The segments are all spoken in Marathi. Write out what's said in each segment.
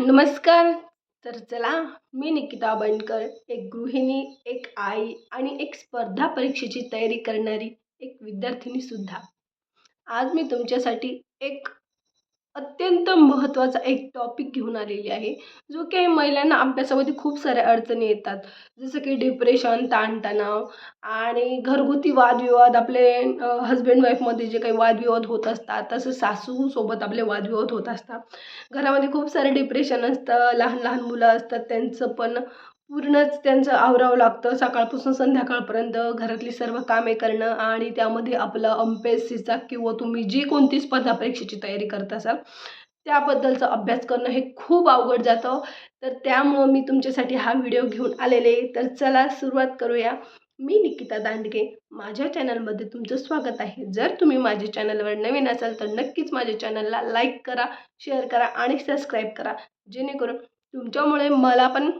नमस्कार. तर चला मी निकिता बंडकर एक गृहिणी एक आई आणि एक स्पर्धा परीक्षेची तयारी करणारी एक विद्यार्थिनीसुद्धा. आज मी तुमच्यासाठी एक अत्यंत महत्त्वाचा एक टॉपिक घेऊन आलेली आहे. जो की महिलांना अभ्यासामध्ये खूप साऱ्या अडचणी येतात. जसं की डिप्रेशन ताणतणाव आणि घरगुती वादविवाद. आपले हजबंड वाईफमध्ये जे काही वादविवाद होत असतात तसं सासूसोबत आपले वादविवाद होत असतात. घरामध्ये खूप सारे डिप्रेशन असतं लहान लहान मुलं असतात त्यांचं पण पूर्णच त्यांचं आवरावं लागतं. सकाळपासून संध्याकाळपर्यंत घरातली सर्व कामे करणं आणि त्यामध्ये आपलं अंपेसीचा किंवा तुम्ही जी कोणती स्पर्धा परीक्षेची तयारी करत असाल त्याबद्दलचा अभ्यास करणं हे खूप अवघड जातं. तर त्यामुळं मी तुमच्यासाठी हा व्हिडिओ घेऊन आलेले तर चला सुरुवात करूया. मी निकिता दांडगे. माझ्या चॅनलमध्ये तुमचं स्वागत आहे. जर तुम्ही माझ्या चॅनलवर नवीन असाल तर नक्कीच माझ्या चॅनलला लाईक करा शेअर करा आणि सबस्क्राईब करा. जेणेकरून तुमच्यामुळे मला पण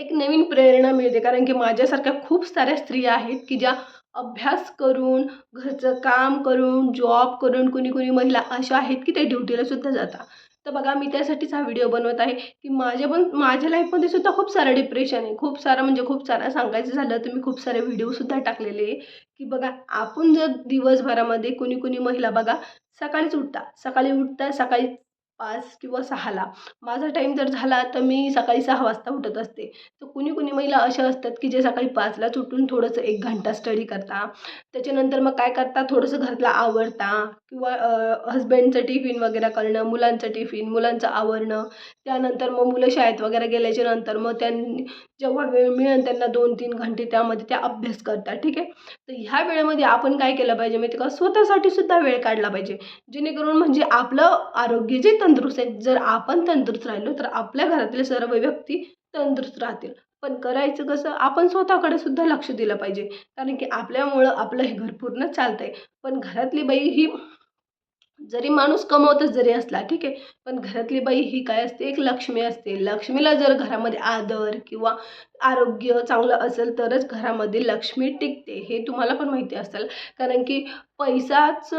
एक नवीन प्रेरणा मिळते. कारण की माझ्यासारख्या खूप साऱ्या स्त्रिया आहेत की ज्या अभ्यास करून घरचं काम करून जॉब करून कुणी कुणी महिला अशा आहेत की ते ड्युटीला सुद्धा जातात. तर बघा मी त्यासाठीच हा व्हिडिओ बनवत आहे की माझ्या पण माझ्या लाईफमध्ये सुद्धा खूप सारं डिप्रेशन आहे. खूप सारं म्हणजे खूप सारं सांगायचं झालं तर मी खूप सारे व्हिडिओसुद्धा टाकलेले आहे. की बघा आपण जर दिवसभरामध्ये कुणी कुणी महिला बघा सकाळीच उठता. सकाळी उठता सकाळी पाच किंवा सहाला माझा टाईम जर झाला तर मी सकाळी सहा वाजता उठत असते. तर कुणी कुणी महिला अशा असतात की जे सकाळी पाचलाच उठून थोडंसं एक घंटा स्टडी करता. त्याच्यानंतर मग काय करता? थोडंसं घरातला आवरता किंवा हजबंडचं टिफिन वगैरे करणं मुलांचं टिफिन मुलांचं आवरणं. त्यानंतर मग मुलं शाळेत वगैरे गेल्याच्यानंतर मग त्यांनी जेव्हा वेळ मिळेल त्यांना दोन तीन घंटे त्यामध्ये त्या अभ्यास करतात ठीक आहे? तर ह्या वेळेमध्ये आपण काय केलं पाहिजे माहिती का? स्वतःसाठी सुद्धा वेळ काढला पाहिजे. जेणेकरून म्हणजे आपलं आरोग्य जे तंदुरुस्त आहेत. जर आपण तंदुरुस्त राहिलो तर आपल्या घरातले सर्व व्यक्ती तंदुरुस्त राहतील. पण करायचं कसं? आपण स्वतःकडे सुद्धा लक्ष दिलं पाहिजे. कारण की आपल्यामुळं आपलं हे घर पूर्ण चालतंय. आहे पण घरातली बाई ही जरी माणूस कमवतच जरी असला ठीक आहे पण घरातली बाई ही काय असते? एक लक्ष्मी असते. लक्ष्मीला जर घरामध्ये आदर किंवा आरोग्य चांगलं असेल तरच घरामध्ये लक्ष्मी टिकते. हे तुम्हाला पण माहिती असेल. कारण की पैसाच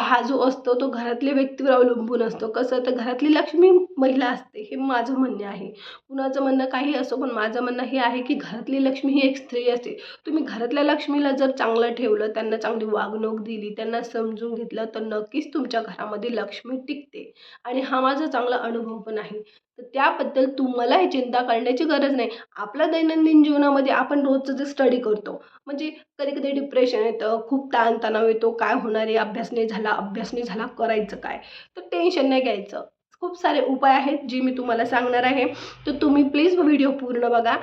हा जो असतो तो घरातल्या व्यक्तीवर अवलंबून असतो. कसं तर घरातली लक्ष्मी महिला असते हे माझं म्हणणे आहे. कुणाचं म्हणणं काही असो पण माझं म्हणणं हे आहे की घरातली लक्ष्मी ही एक स्त्री असते. तुम्ही घरातल्या लक्ष्मीला जर चांगलं ठेवलं त्यांना चांगली वागणूक दिली त्यांना समजून घेतलं तर नक्कीच तुमच्या घरामध्ये लक्ष्मी टिकते. आणि हा माझा चांगला अनुभव पण आहे. तर त्याबद्दल तुम्हाला हे चिंता करण्याची गरज नाही. आपल्या दैनंदिन जीवनामध्ये आपण रोजचं जे स्टडी करतो म्हणजे कधी कधी डिप्रेशन येतं खूप ताणतणाव येतो काय होणार आहे अभ्यास नाही झाला अभ्यास नाही झाला करायचं काय? तर टेन्शन नाही घ्यायचं. खूप सारे उपाय आहेत जे मी तुम्हाला सांगणार आहे. तर तुम्ही प्लीज व्हिडिओ पूर्ण बघा.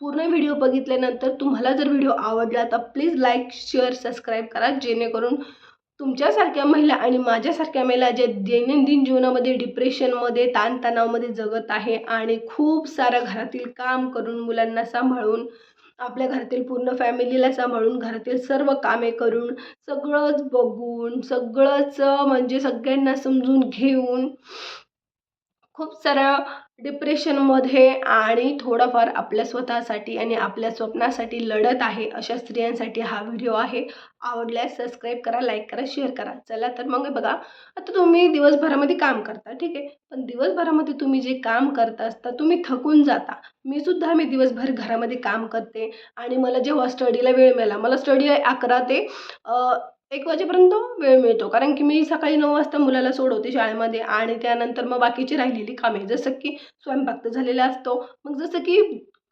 पूर्ण व्हिडिओ बघितल्यानंतर तुम्हाला जर व्हिडिओ आवडला तर प्लीज लाईक शेअर सबस्क्राईब करा जेणेकरून तुमच्यासारख्या महिला आणि माझ्यासारख्या महिला ज्या दैनंदिन जीवनामध्ये डिप्रेशनमध्ये ताणतणावमध्ये जगत आहे आणि खूप सारं घरातील काम करून मुलांना सांभाळून आपल्या घरातील पूर्ण फॅमिलीला सांभाळून घरातील सर्व कामे करून सगळंच बघून सगळंच म्हणजे सगळ्यांना समजून घेऊन खूप साऱ्या डिप्रेशनमध्ये आणि थोडंफार आपल्या स्वतःसाठी आणि आपल्या स्वप्नासाठी लढत आहे अशा स्त्रियांसाठी हा व्हिडिओ आहे. आवडल्यास सबस्क्राईब करा लाईक करा शेअर करा. चला तर मग बघा आता तुम्ही दिवसभरामध्ये काम करता ठीक आहे? पण दिवसभरामध्ये तुम्ही जे काम करता असता तुम्ही थकून जाता. मी सुद्धा मी दिवसभर घरामध्ये काम करते आणि मला जेव्हा स्टडीला वेळ मिळाला मला स्टडीला अकरा ते एक वाजेपर्यंत वेळ मिळतो. कारण की मी सकाळी नऊ वाजता मुलाला सोडवते शाळेमध्ये आणि त्यानंतर मग बाकीची राहिलेली कामे. जसं की स्वयंपाक तर झालेला असतो. मग जसं की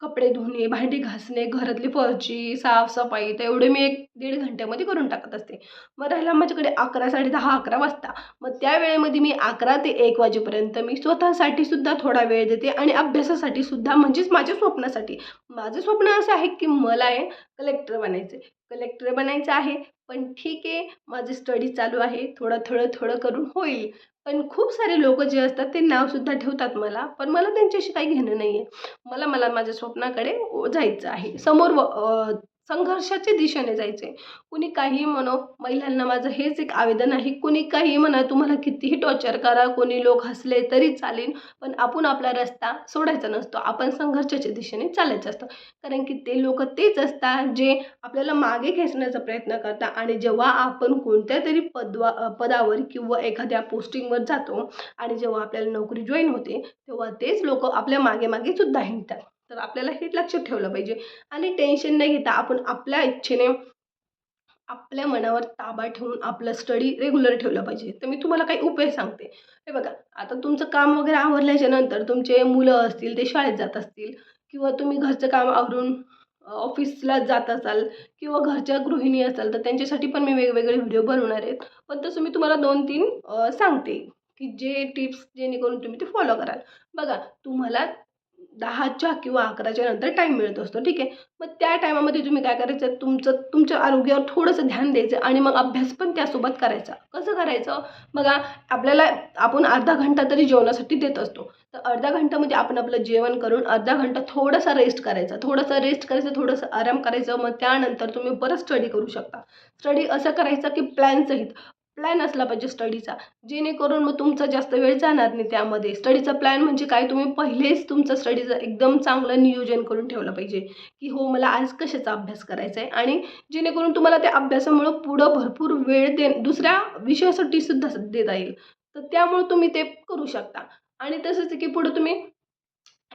कपडे धुणे भांडी घासणे घरातली फरची साफसफाई तर एवढे मी एक दीड घंट्यामध्ये करून टाकत असते. मग राहिला माझ्याकडे अकरा साडे दहा अकरा वाजता. मग त्या वेळेमध्ये मी अकरा ते एक वाजेपर्यंत मी स्वतःसाठी सुद्धा थोडा वेळ देते आणि अभ्यासासाठी सुद्धा म्हणजेच माझ्या स्वप्नासाठी. माझं स्वप्न असं आहे की मला आहे कलेक्टर बनायचं कलेक्टर बनायचं आहे. पण ठीक आहे माझी स्टडी चालू आहे थोडं थोडं थोडं करून होईल. पण खूप सारे लोक जे असतात ते नावसुद्धा ठेवतात मला पण मला त्यांच्याशी काही घेणं नाही आहे मला मला माझ्या स्वप्नाकडे जायचं आहे. समोर व संघर्षाच्या दिशेने जायचं. आहे कुणी काही म्हणो महिलांना माझं हेच एक आवेदन आहे. कुणी काही म्हणा तुम्हाला कितीही टॉर्चर करा कोणी लोक हसले तरी चालेल पण आपण आपला रस्ता सोडायचा नसतो. आपण संघर्षाच्या दिशेने चालायचं असतं. कारण की ते लोक तेच असतात जे आपल्याला मागे खेचण्याचा प्रयत्न करतात आणि जेव्हा आपण कोणत्या तरी पदवा पदावर किंवा एखाद्या पोस्टिंगवर जातो आणि जेव्हा आपल्याला नोकरी जॉईन होते तेव्हा तेच लोक आपल्या मागे मागे सुद्धा हिंडतात. तर आपल्याला हे लक्षात ठेवलं पाहिजे. आणि टेन्शन न घेता आपण आपल्या इच्छेने आपल्या मनावर ताबा ठेवून आपलं स्टडी रेग्युलर ठेवलं पाहिजे. तर मी तुम्हाला काही उपाय सांगते. हे बघा आता तुमचं काम वगैरे आवरल्याच्या नंतर तुमचे मुलं असतील ते शाळेत जात असतील किंवा तुम्ही घरचं काम आवरून ऑफिसला जात असाल किंवा घरच्या गृहिणी असाल तर त्यांच्यासाठी पण मी वेगवेगळे व्हिडिओ बनवणार आहेत पण तसं मी तुम्हाला दोन तीन सांगते की जे टिप्स जेणेकरून तुम्ही ते फॉलो कराल. बघा तुम्हाला दहाच्या किंवा अकराच्या नंतर टाईम मिळत असतो. ठीक आहे? मग त्या टायमामध्ये तुम्ही काय करायचं? तुमचं तुमच्या आरोग्यावर थोडंसं ध्यान द्यायचं आणि मग अभ्यास पण त्यासोबत करायचा. कसं करायचं? बघा आपल्याला आपण अर्धा घंटा तरी जेवणासाठी देत असतो. तर अर्ध्या घंट्यामध्ये आपण आपलं जेवण करून अर्धा घंटा थोडासा रेस्ट करायचा. थोडासा रेस्ट करायचं थोडंसं आराम करायचं. मग त्यानंतर तुम्ही परत स्टडी करू शकता. स्टडी असं करायचं की प्लॅनसहित प्लॅन असला पाहिजे स्टडीचा जेणेकरून मग तुमचा जास्त वेळ जाणार नाही त्यामध्ये. स्टडीचा प्लॅन म्हणजे काय? तुम्ही पहिलेच तुमचं स्टडीचं एकदम चांगलं नियोजन करून ठेवलं पाहिजे. की हो मला आज कशाचा अभ्यास करायचा आहे आणि जेणेकरून तुम्हाला त्या अभ्यासामुळं पुढं भरपूर वेळ दे दुसऱ्या विषयासाठी सुद्धा देता येईल. तर त्यामुळं तुम्ही ते करू शकता. आणि तसंच की पुढं तुम्ही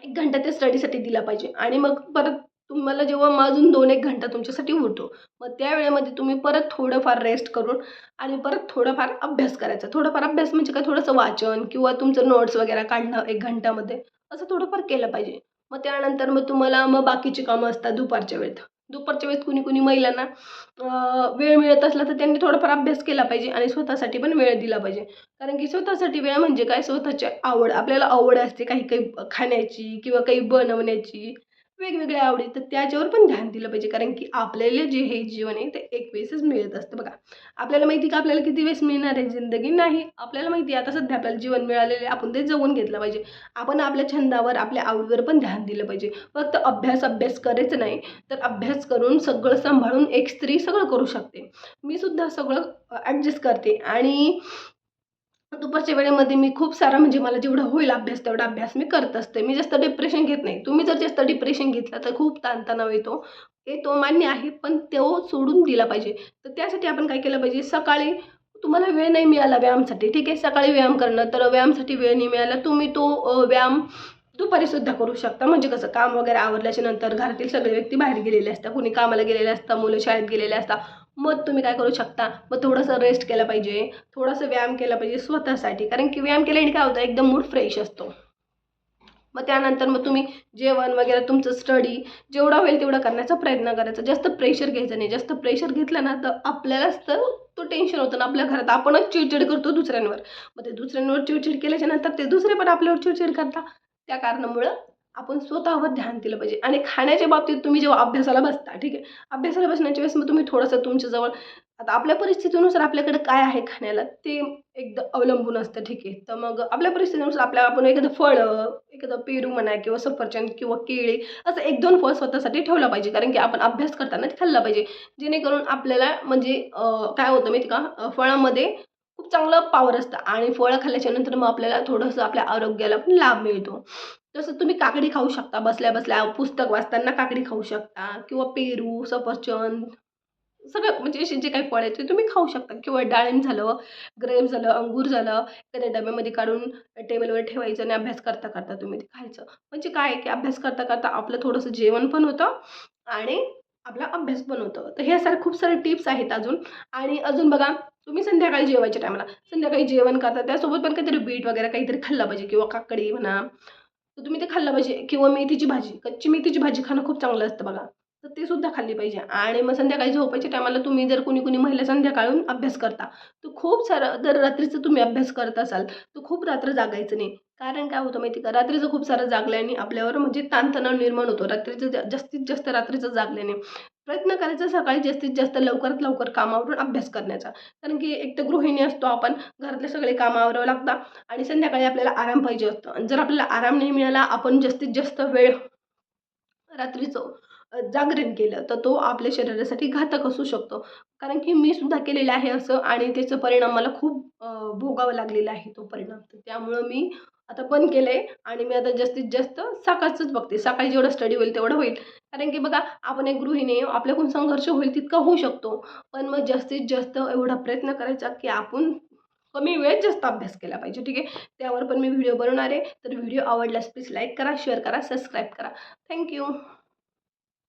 एक घंटा त्या स्टडीसाठी दिला पाहिजे. आणि मग परत तुम्हाला जेव्हा मग अजून दोन एक घंटा तुमच्यासाठी उरतो मग त्या वेळेमध्ये तुम्ही परत थोडंफार रेस्ट करून आणि परत थोडंफार अभ्यास करायचा. थोडंफार अभ्यास म्हणजे काय? थोडंसं वाचन किंवा तुमचं नोट्स वगैरे काढणं एक घंट्यामध्ये असं थोडंफार केलं पाहिजे. मग त्यानंतर मग तुम्हाला मग बाकीची कामं असतात दुपारच्या वेळेत. दुपारच्या वेळेत कुणी कुणी महिलांना वेळ मिळत असला तर त्यांनी थोडाफार अभ्यास केला पाहिजे आणि स्वतःसाठी पण वेळ दिला पाहिजे. कारण की स्वतःसाठी वेळ म्हणजे काय? स्वतःची आवड. आपल्याला आवड असते काही काही खाण्याची किंवा काही बनवण्याची. वेगवेगळ्या आवडी तर त्याच्यावर पण ध्यान दिलं पाहिजे. कारण की आपल्याला जे हे जीवन आहे ते एक वेळेसच मिळत असतं. बघा आपल्याला माहिती का आपल्याला किती वेळेस मिळणार आहे जिंदगी? नाही. आपल्याला माहिती आहे आता सध्या आपल्याला जीवन मिळालेले आपण ते जगून घेतलं पाहिजे. आपण आपल्या छंदावर आपल्या आवडीवर पण ध्यान दिलं पाहिजे. फक्त अभ्यास अभ्यास करेच नाही तर अभ्यास करून सगळं सांभाळून एक स्त्री सगळं करू शकते. मी सुद्धा सगळं ॲडजस्ट करते. आणि दुपारच्या वेळेमध्ये मी खूप सारा म्हणजे मला जेवढा होईल अभ्यास तेवढा अभ्यास मी करत असते. मी जास्त डिप्रेशन घेत नाही. तुम्ही जर जास्त डिप्रेशन घेतला तर खूप ताणतणाव येतो. हे तो मान्य आहे पण तो सोडून दिला पाहिजे. तर त्यासाठी आपण काय केलं पाहिजे? सकाळी तुम्हाला वेळ नाही मिळाला व्यायामासाठी ठीक आहे? सकाळी व्यायाम करणं तर व्यायामासाठी वेळ नाही मिळाला. तुम्ही तो व्यायाम दुपारीसुद्धा करू शकता. म्हणजे कसं काम वगैरे आवरल्याच्या नंतर घरातील सगळे व्यक्ती बाहेर गेलेले असतात. कुणी कामाला गेलेले असतात मुलं शाळेत गेलेले असतात. मग तुम्ही काय करू शकता? मग थोडंसं रेस्ट केलं पाहिजे. थोडंसं व्यायाम केला पाहिजे स्वतःसाठी. कारण की व्यायाम केल्याने काय होतं? एकदम मूड फ्रेश असतो. मग त्यानंतर मग तुम्ही जेवण वगैरे तुमचं स्टडी जेवढा होईल तेवढा करण्याचा प्रयत्न करायचा. जास्त प्रेशर घ्यायचं नाही. जास्त प्रेशर घेतलं ना तर आपल्यालाच तर तो टेन्शन होतं ना आपल्या घरात. आपणच चिडचिड करतो दुसऱ्यांवर. मग ते दुसऱ्यांवर चिडचिड केल्याच्यानंतर ते दुसरे पण आपल्यावर चिडचिड करतात. त्या कारणामुळं आपण स्वतःवर ध्यान दिलं पाहिजे. आणि खाण्याच्या बाबतीत तुम्ही जेव्हा अभ्यासाला बसता ठीक आहे? अभ्यासाला बसण्याच्या वेळेस मग तुम्ही थोडंसं तुमच्याजवळ आता आपल्या परिस्थितीनुसार आपल्याकडे काय आहे खाण्याला ते एकदम अवलंबून असतं ठीक आहे? तर मग आपल्या परिस्थितीनुसार आपल्या आपण एखादं फळं एखादं पेरू म्हणा किंवा सफरचंद किंवा केळी असं एक दोन फळ स्वतःसाठी ठेवलं पाहिजे. कारण की आपण अभ्यास करताना ते खाल्लं पाहिजे. जेणेकरून आपल्याला म्हणजे काय होतं माहिती का? फळामध्ये खूप चांगलं पॉवर असतं आणि फळं खाल्ल्याच्या नंतर मग आपल्याला थोडंसं आपल्या आरोग्याला पण लाभ मिळतो. तसं तुम्ही काकडी खाऊ शकता बसल्या बसल्या पुस्तक वाचताना काकडी खाऊ शकता किंवा पेरू सफरचंद सगळं म्हणजे असे जे काही फळ आहेत ते तुम्ही खाऊ शकता. किंवा डाळिंब झालं ग्रेप झालं अंगूर झालं एखाद्या डब्यामध्ये काढून टेबलवर ठेवायचं आणि अभ्यास करता करता तुम्ही ते खायचं. म्हणजे काय की अभ्यास करता करता आपलं थोडंसं जेवण पण होतं आणि आपला अभ्यास पण होतं तर हे सारे खूप सारे टिप्स आहेत अजून. आणि अजून बघा तुम्ही संध्याकाळी जेवायच्या टायमाला संध्याकाळी जेवण करता त्यासोबत पण काहीतरी बीट वगैरे काहीतरी खाल्लं पाहिजे किंवा काकडी म्हणा. तर तुम्ही ते खाल्लं पाहिजे. किंवा मेथीची भाजी कच्ची मेथीची भाजी खाणं खूप चांगलं असतं बघा. तर ते सुद्धा खाल्ली पाहिजे. आणि मग संध्याकाळी झोपायच्या टायमाला तुम्ही जर कुणी कुणी महिला संध्याकाळून अभ्यास करता तर खूप सारं जर रात्रीचं तुम्ही अभ्यास करत असाल तर खूप रात्र जागायचं नाही. कारण काय होतं माहिती का? रात्रीचं खूप सारं जागल्याने आपल्यावर म्हणजे ताणतणाव निर्माण होतो. रात्रीचं जास्तीत जास्त रात्रीचं जागल्याने प्रयत्न करायचा सकाळी जास्तीत जास्त लवकरात लवकर कामावरून अभ्यास करण्याचा. कारण की एक तर गृहिणी असतो आपण घरातले सगळे कामं आवरावं लागतात आणि संध्याकाळी आपल्याला आराम पाहिजे असतो. आणि जर आपल्याला आराम नाही मिळाला आपण जास्तीत जास्त वेळ रात्रीचं जागरण केलं तर तो आपल्या शरीरासाठी घातक असू शकतो. कारण की मी सुद्धा केलेलं आहे असं आणि त्याचा परिणाम मला खूप भोगावा लागलेला आहे तो परिणाम. तर त्यामुळं मी आता बंद केलं आहे आणि मी आता जास्तीत जास्त सकाळचंच बघते. सकाळी जेवढं स्टडी होईल तेवढं होईल. कारण की बघा आपण एक गृहिणी आपल्याकडून संघर्ष होईल तितका होऊ शकतो. पण मग जास्तीत जास्त एवढा प्रयत्न करायचा की आपण कमी वेळेत जास्त अभ्यास केला पाहिजे. ठीक आहे? त्यावर पण मी व्हिडिओ बनवणार आहे. तर व्हिडिओ आवडल्यास प्लीज लाईक करा शेअर करा सबस्क्राईब करा. Thank you